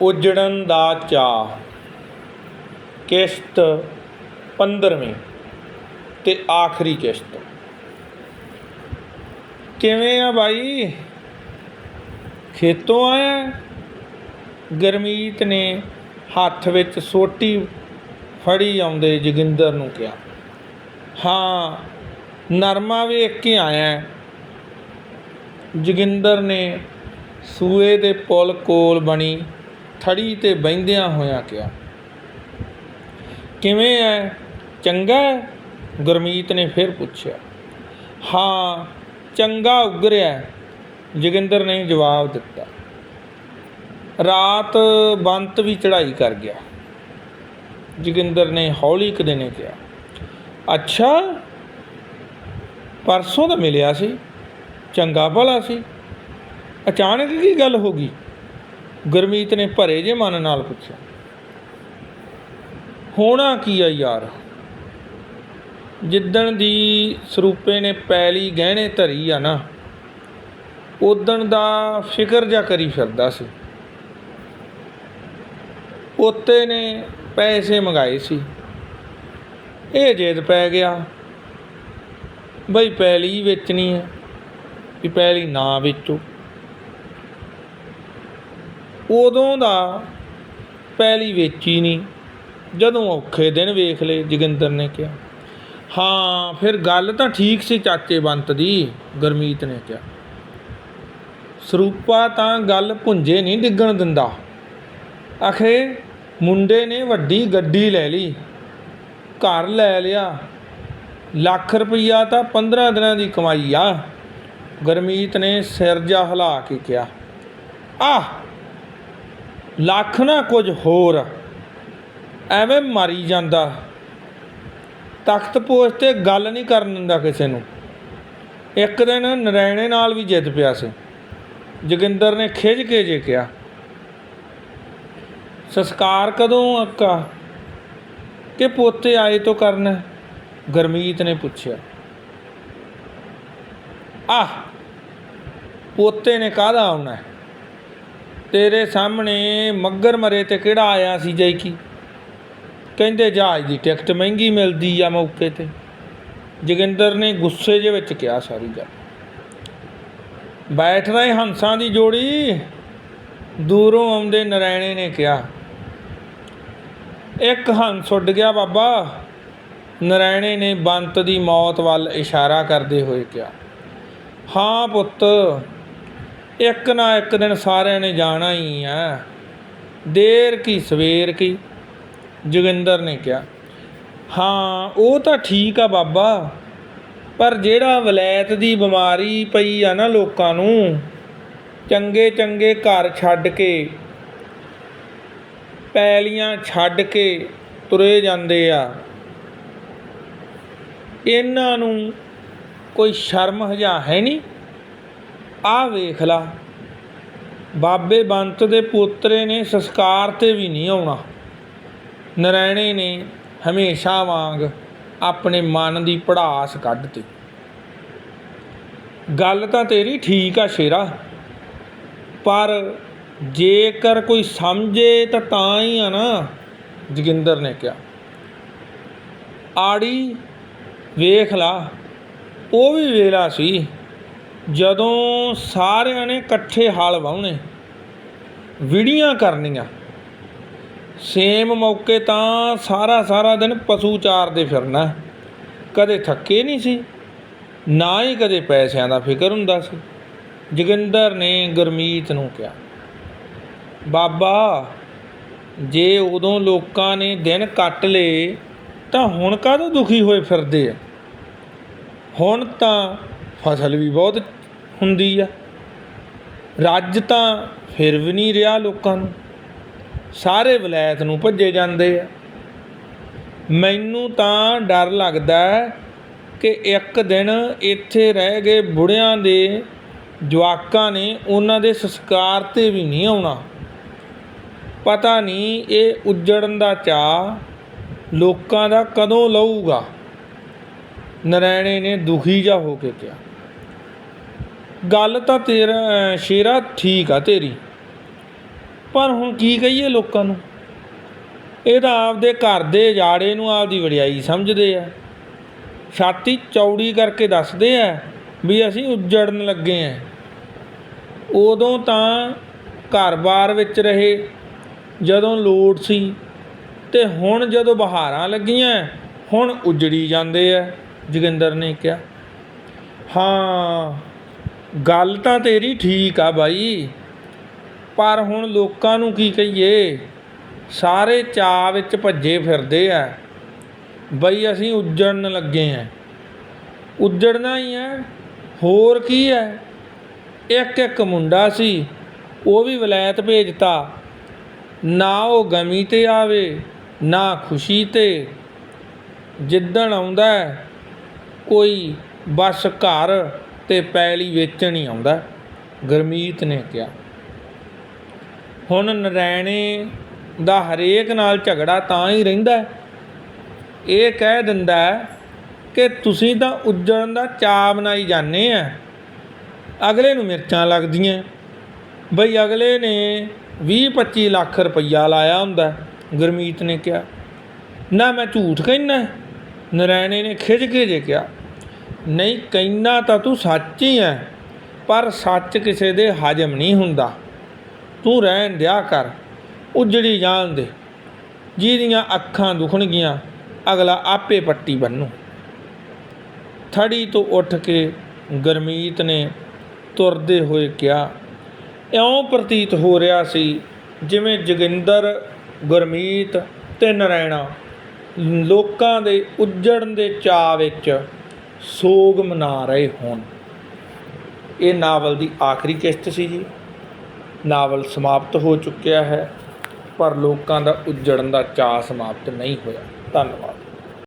ਉੱਜੜਨ ਦਾ ਚਾਅ। ਕਿਸ਼ਤ 15ਵੀਂ ਤੇ ਆਖਰੀ ਕਿਸ਼ਤ। ਕਿਵੇਂ ਆ ਬਾਈ? ਖੇਤੋਂ ਆਇਆ ਗਰਮੀਤ ਨੇ ਹੱਥ ਵਿੱਚ ਸੋਟੀ ਫੜੀ ਆਉਂਦੇ ਜੋਗਿੰਦਰ ਨੂੰ ਕਿਹਾ। ਹਾਂ, ਨਰਮਾ ਵੇਖ ਕੇ ਆਇਆ ਜੋਗਿੰਦਰ ਨੇ ਸੂਏ ਦੇ ਪੁਲ ਕੋਲ ਬਣੀ ਥੜੀ ਤੇ ਬਹਿੰਦਿਆਂ ਹੋਇਆਂ ਕਿਹਾ, ਕਿਵੇਂ ਐ? ਚੰਗਾ ਗੁਰਮੀਤ ਨੇ ਫਿਰ ਪੁੱਛਿਆ, ਹਾਂ, ਚੰਗਾ ਉਗਰਿਆ ਜੋਗਿੰਦਰ ਨੇ ਜਵਾਬ ਦਿੱਤਾ, ਰਾਤ ਬੰਤ ਵੀ ਚੜਾਈ ਕਰ ਗਿਆ। ਜੋਗਿੰਦਰ ਨੇ ਹੌਲੀ ਕਦੇ ਨੇ ਕਿਹਾ, ਅੱਛਾ, ਪਰਸੋਂ ਤਾਂ ਮਿਲਿਆ ਸੀ, ਚੰਗਾ ਭਲਾ ਸੀ। ਅਚਾਨਕ ਕੀ ਗੱਲ ਹੋ ਗਈ? ਗੁਰਮੀਤ ਨੇ ਭਰੇ ਜੇ ਮਨ ਨਾਲ ਪੁੱਛਿਆ, ਹੋਣਾ ਕੀ ਆ ਯਾਰ? ਜਿੱਦਣ ਦੀ ਸਰੂਪੇ ਨੇ ਪੈਲੀ ਗਹਿਣੇ ਧਰੀ ਆ ਨਾ ਉਦਣ ਦਾ ਫਿਕਰ ਜਾ ਕਰੀ ਫਿਰਦਾ ਸੀ। ਪੋਤੇ ਨੇ ਪੈਸੇ ਮੰਗਾਏ ਸੀ। ਇਹ ਜੇਦ ਪੈ ਗਿਆ, ਬਈ ਪੈਲੀ ਵੇਚਣੀ ਹੈ ਵੀ ਪੈਲੀ ਨਾ ਵੇਚੋ। ਉਦੋਂ ਦਾ ਪੈਲੀ ਵੇਚੀ ਨਹੀਂ, ਜਦੋਂ ਔਖੇ ਦਿਨ ਵੇਖ ਲਏ, ਜੋਗਿੰਦਰ ਨੇ ਕਿਹਾ। ਹਾਂ, ਫਿਰ ਗੱਲ ਤਾਂ ਠੀਕ ਸੀ ਚਾਚੇ ਬੰਤ ਦੀ, ਗੁਰਮੀਤ ਨੇ ਕਿਹਾ। ਸਰੂਪਾ ਤਾਂ ਗੱਲ ਭੁੰਜੇ ਨਹੀਂ ਡਿੱਗਣ ਦਿੰਦਾ। ਆਖੇ, ਮੁੰਡੇ ਨੇ ਵੱਡੀ ਗੱਡੀ ਲੈ ਲਈ, ਘਰ ਲੈ ਲਿਆ। ਲੱਖ ਰੁਪਈਆ ਤਾਂ 15 ਦਿਨਾਂ ਦੀ ਕਮਾਈ ਆ, ਗੁਰਮੀਤ ਨੇ ਸਿਰ ਜਾ ਹਿਲਾ ਕੇ ਕਿਹਾ। ਆਹ ਲੱਖ ਨਾ ਕੁਝ ਹੋਰ ਐਵੇਂ ਮਾਰੀ ਜਾਂਦਾ। ਤਖਤ ਪੋਸ਼ ਤੇ ਗੱਲ ਨਹੀਂ ਕਰਨ ਦਿੰਦਾ ਕਿਸੇ ਨੂੰ। ਇੱਕ ਦਿਨ ਨਰੈਣੇ ਨਾਲ ਵੀ ਜਿੱਤ ਪਿਆ ਸੀ। ਜੋਗਿੰਦਰ ਨੇ ਖਿੱਚ ਕੇ ਜੇ ਕਿਹਾ, ਸੰਸਕਾਰ ਕਦੋਂ ਅੱਕਾ? ਕਿ ਪੋਤੇ ਆਏ ਤੋਂ ਕਰਨਾ? ਹੈ? ਗੁਰਮੀਤ ਨੇ ਪੁੱਛਿਆ। ਆਹ, ਪੋਤੇ ਨੇ ਕਾਹਦਾ ਆਉਣਾ? ਤੇਰੇ ਸਾਹਮਣੇ ਮੱਗਰ ਮਰੇ ਤੇ ਕਿਹੜਾ ਆਇਆ ਸੀ ਜੈ ਕੀ? ਕਹਿੰਦੇ ਜਹਾਜ਼ ਦੀ ਟਿਕਟ ਮਹਿੰਗੀ ਮਿਲਦੀ ਆ ਮੌਕੇ ਤੇ। ਜੋਗਿੰਦਰ ਨੇ ਗੁੱਸੇ ਦੇ ਵਿੱਚ ਕਿਹਾ ਸਾਰੀ ਗੱਲ। ਬੈਠ ਰਹੇ ਹੰਸਾਂ ਦੀ ਜੋੜੀ। ਦੂਰੋਂ ਆਉਂਦੇ ਨਰਾਇਣੇ ਨੇ ਕਿਹਾ, ਇੱਕ ਹੰਸ ਉੱਡ ਗਿਆ ਬਾਬਾ। ਨਰਾਇਣੇ ਨੇ ਬੰਤ ਦੀ ਮੌਤ ਵੱਲ ਇਸ਼ਾਰਾ ਕਰਦੇ ਹੋਏ ਕਿਹਾ, ਹਾਂ ਪੁੱਤ ਇੱਕ ਨਾ ਇੱਕ ਦਿਨ ਸਾਰਿਆਂ ਨੇ ਜਾਣਾ ਹੀ ਆ। ਦੇਰ ਕੀ, ਸਵੇਰ ਕੀ? ਜੋਗਿੰਦਰ ਨੇ ਕਿਹਾ, ਹਾਂ, ਉਹ ਤਾਂ ਠੀਕ ਆ ਬਾਬਾ, ਪਰ ਜਿਹੜਾ ਵਲੈਤ ਦੀ ਬਿਮਾਰੀ ਪਈ ਆ ਨਾ ਲੋਕਾਂ ਨੂੰ, ਚੰਗੇ ਚੰਗੇ ਘਰ ਛੱਡ ਕੇ, ਪੈਲੀਆਂ ਛੱਡ ਕੇ ਤੁਰੇ ਜਾਂਦੇ ਆ। ਇਹਨਾਂ ਨੂੰ ਕੋਈ ਸ਼ਰਮ ਹਜਾ ਹੈ ਨਹੀਂ? ਆਹ ਵੇਖ ਲਾ। ਬਾਬੇ ਬੰਤ ਦੇ ਪੋਤਰੇ ਨੇ ਸੰਸਕਾਰ ਤੇ ਵੀ ਨਹੀਂ ਆਉਣਾ। ਨਰੈਣੇ ਨੇ ਹਮੇਸ਼ਾ ਵਾਂਗ ਆਪਣੇ ਮਨ ਦੀ ਪੜਾਸ ਕੱਢਤੀ ਗੱਲ ਤਾਂ ਤੇਰੀ ਠੀਕ ਆ ਸ਼ੇਰਾ, ਪਰ ਜੇਕਰ ਕੋਈ ਸਮਝੇ ਤਾਂ ਤਾਂ ਹੀ ਆ ਨਾ, ਜੋਗਿੰਦਰ ਨੇ ਕਿਹਾ। ਆੜੀ ਵੇਖ ਲਾ, ਉਹ ਵੀ ਵੇਲਾ ਸੀ। ਜਦੋਂ ਸਾਰਿਆਂ ਨੇ ਇਕੱਠੇ ਹਲ ਵਾਹੁਣੇ, ਵਿੜੀਆਂ ਕਰਨੀਆਂ, ਸੇਮ ਮੌਕੇ ਤਾਂ ਸਾਰਾ ਸਾਰਾ ਦਿਨ ਪਸ਼ੂ ਚਾਰਦੇ ਫਿਰਨਾ। ਕਦੇ ਥੱਕੇ ਨਹੀਂ ਸੀ, ਨਾ ਹੀ ਕਦੇ ਪੈਸਿਆਂ ਦਾ ਫਿਕਰ ਹੁੰਦਾ ਸੀ। ਜੋਗਿੰਦਰ ਨੇ ਗੁਰਮੀਤ ਨੂੰ ਕਿਹਾ, ਬਾਬਾ, ਜੇ ਉਦੋਂ ਲੋਕਾਂ ਨੇ ਦਿਨ ਕੱਟ ਲਏ, ਤਾਂ ਹੁਣ ਕਾਹਦੋਂ ਦੁਖੀ ਹੋਏ ਫਿਰਦੇ ਆ? ਹੁਣ ਤਾਂ ਫਸਲ ਵੀ ਬਹੁਤ ਹੁੰਦੀ ਆ। ਰੱਜ ਤਾਂ ਫਿਰ ਵੀ ਨਹੀਂ ਰਿਹਾ ਲੋਕਾਂ ਨੂੰ। ਸਾਰੇ ਵਲੈਤ ਨੂੰ ਭੱਜੇ ਜਾਂਦੇ ਆ। ਮੈਨੂੰ ਤਾਂ ਡਰ ਲੱਗਦਾ ਕਿ ਇੱਕ ਦਿਨ ਇੱਥੇ ਰਹਿ ਗਏ ਬੁੜਿਆਂ ਦੇ ਜਵਾਕਾਂ ਨੇ ਉਹਨਾਂ ਦੇ ਸੰਸਕਾਰ ਤੇ ਵੀ ਨਹੀਂ ਆਉਣਾ। ਪਤਾ ਨਹੀਂ ਇਹ ਉੱਜੜਨ ਦਾ ਚਾਹ ਲੋਕਾਂ ਦਾ ਕਦੋਂ ਲਊਗਾ। ਨਰੈਣੇ ਨੇ ਦੁਖੀ ਜਾ ਹੋ ਕੇ ਕਿਹਾ। ਗੱਲ ਤਾਂ ਤੇਰਾ ਸ਼ੇਰਾ ਠੀਕ ਆ ਤੇਰੀ। ਪਰ ਹੁਣ ਕੀ ਕਹੀਏ ਲੋਕਾਂ ਨੂੰ? ਇਹ ਤਾਂ ਆਪਦੇ ਘਰ ਦੇ ਜਾੜੇ ਨੂੰ ਆਪਦੀ ਵਡਿਆਈ ਸਮਝਦੇ ਆ। ਛਾਤੀ ਚੌੜੀ ਕਰਕੇ ਦੱਸਦੇ ਆ ਵੀ ਅਸੀਂ ਉੱਜੜਨ ਲੱਗੇ ਆ। ਉਦੋਂ ਤਾਂ ਘਰ-ਬਾਰ ਵਿੱਚ ਰਹੇ, ਜਦੋਂ ਲੋੜ ਸੀ ਤੇ ਹੁਣ ਜਦੋਂ ਬਹਾਰਾਂ ਲੱਗੀਆਂ, ਹੁਣ ਉਜੜੀ ਜਾਂਦੇ ਆ, ਜੋਗਿੰਦਰ ਨੇ ਕਿਹਾ। ਹਾਂ ਗੱਲ ਤਾਂ ਤੇਰੀ ਠੀਕ ਆ ਬਾਈ, ਪਰ ਹੁਣ ਲੋਕਾਂ ਨੂੰ ਕੀ ਕਹੀਏ? ਸਾਰੇ ਚਾਅ ਵਿੱਚ ਭੱਜੇ ਫਿਰਦੇ ਆ। ਬਈ ਅਸੀਂ ਉੱਜੜਨ ਲੱਗੇ ਆ। ਉੱਜੜਨਾ ਹੀ ਹੈ ਹੋਰ ਕੀ ਹੈ ਇੱਕ ਇੱਕ ਮੁੰਡਾ ਸੀ, ਉਹ ਵੀ ਵਲੈਤ ਭੇਜਤਾ। ਨਾ ਉਹ ਗਮੀ ਤੇ ਆਵੇ, ਨਾ ਖੁਸ਼ੀ ਤੇ। ਜਿੱਦਣ ਆਉਂਦਾ, ਕੋਈ ਬਸ ਘਰ ਤੇ ਪੈਲੀ ਵੇਚਣ ਹੀ ਆਉਂਦਾ, ਗਰਮੀਤ ਨੇ ਕਿਹਾ। ਹੁਣ ਨਰੈਣੇ ਦਾ ਹਰੇਕ ਨਾਲ ਝਗੜਾ ਤਾਂ ਹੀ ਰਹਿੰਦਾ ਇਹ ਕਹਿ ਦਿੰਦਾ ਕਿ ਤੁਸੀਂ ਤਾਂ ਉੱਜੜਨ ਦਾ ਚਾਅ ਬਣਾਈ ਜਾਂਦੇ ਆ। ਅਗਲੇ ਨੂੰ ਮਿਰਚਾਂ ਲੱਗਦੀਆਂ। ਬਈ ਅਗਲੇ ਨੇ 20-25 ਲੱਖ ਰੁਪਈਆ ਲਾਇਆ ਹੁੰਦਾ, ਗੁਰਮੀਤ ਨੇ ਕਿਹਾ। ਨਾ ਮੈਂ ਝੂਠ ਕਹਿਣਾ ਨਰਾਇਣੇ ਨੇ ਖਿੱਚ ਕੇ ਜੇ ਕਿਹਾ। ਨਹੀਂ ਕਹਿੰਦਾ ਤਾਂ ਤੂੰ ਸੱਚ ਹੀ ਹੈ ਪਰ ਸੱਚ ਕਿਸੇ ਦੇ ਹਜਮ ਨਹੀਂ ਹੁੰਦਾ। ਤੂੰ ਰਹਿਣ ਦਿਆ ਕਰ, ਉਜੜੀ ਜਾਣ ਦੇ। ਜਿਹਦੀਆਂ ਅੱਖਾਂ ਦੁਖਣਗੀਆਂ ਅਗਲਾ ਆਪੇ ਪੱਟੀ ਬੰਨੂ। ਥੜੀ ਤੋਂ ਉੱਠ ਕੇ ਗਰਮੀਤ ਨੇ ਤੁਰਦੇ ਹੋਏ ਕਿਹਾ, ਇਉਂ ਪ੍ਰਤੀਤ ਹੋ ਰਿਹਾ ਸੀ ਜਿਵੇਂ ਜੋਗਿੰਦਰ, ਗੁਰਮੀਤ ਤੇ ਨਰੈਣਾ ਲੋਕਾਂ ਦੇ ਉੱਜੜਨ ਦੇ ਚਾਅ ਵਿੱਚ ਸੋਗ ਮਨਾ ਰਹੇ ਹੋਣ। ਇਹ ਨਾਵਲ ਦੀ ਆਖਰੀ ਕਿਸ਼ਤ ਸੀ ਜੀ। ਨਾਵਲ ਸਮਾਪਤ ਹੋ ਚੁੱਕਿਆ ਹੈ, ਪਰ ਲੋਕਾਂ ਦਾ ਉੱਜੜਨ ਦਾ ਚਾਅ ਸਮਾਪਤ ਨਹੀਂ ਹੋਇਆ। ਧੰਨਵਾਦ।